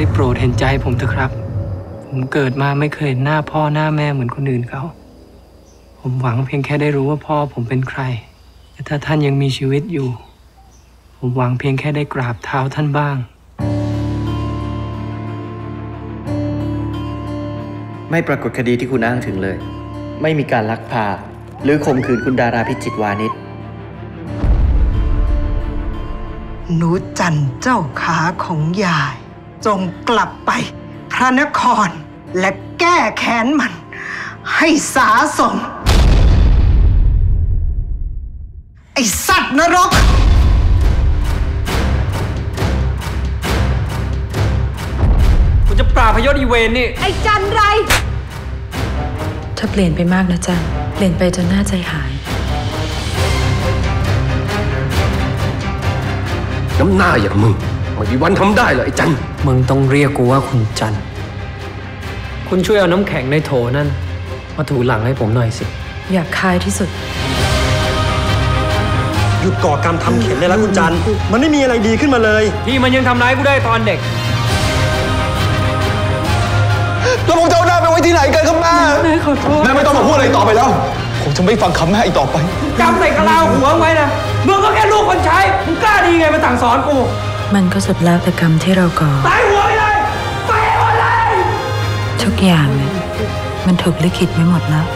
ได้โปรดเห็นใจผมเถอะครับ ผมเกิดมาไม่เคยเห็นหน้าพ่อหน้าแม่เหมือนคนอื่นเขา ผมหวังเพียงแค่ได้รู้ว่าพ่อผมเป็นใคร แต่ถ้าท่านยังมีชีวิตอยู่ ผมหวังเพียงแค่ได้กราบเท้าท่านบ้าง ไม่ปรากฏคดีที่คุณอ้างถึงเลย ไม่มีการลักพา หรือข่มขืนคุณดาราพิจิตรวานิชหนูจันเจ้าขาของยาย จงกลับไปพระนครและแก้แค้นมัน ให้สาสม ไอสัตว์นรกผมจะปราบพยศอีเวนนี่ ไอ้จันไรเธอเปลี่ยนไปมากนะจันเปลี่ยนไปจนหน้าใจหาย น้ำหน้าอย่างมึง ไม่มีวันทำได้หรอกไอ้จันมึงต้องเรียกกูว่าคุณจันทร์คุณช่วยเอาน้ำแข็งในโถนั่น มาถูหลังให้ผมหน่อยสิ อยากคายที่สุด หยุดก่อกรรมทำเข็นเลยแล้วคุณจัน มันไม่มีอะไรดีขึ้นมาเลยที่มันยังทำร้ายกูได้ตอนเด็ก แล้วผมจะเอาหน้าไปไว้ที่ไหนกันครับแม่ แม่ขอโทษ แม่ไม่ต้องมาพูดอะไรต่อไปแล้ว ผมจะไม่ฟังคำแม่อีกต่อไป จำใส่กะลาหัวไว้นะ มึงก็แค่ลูกคนใช้ มึงกล้าดีไงมาสั่งสอนกู มันก็สุดแล้วแต่กรรมที่เราก่อตายหัวไปเลยไปให้หมดเลยทุกอย่างเนี่ยมันถูกลิขิตไว้หมดแล้ว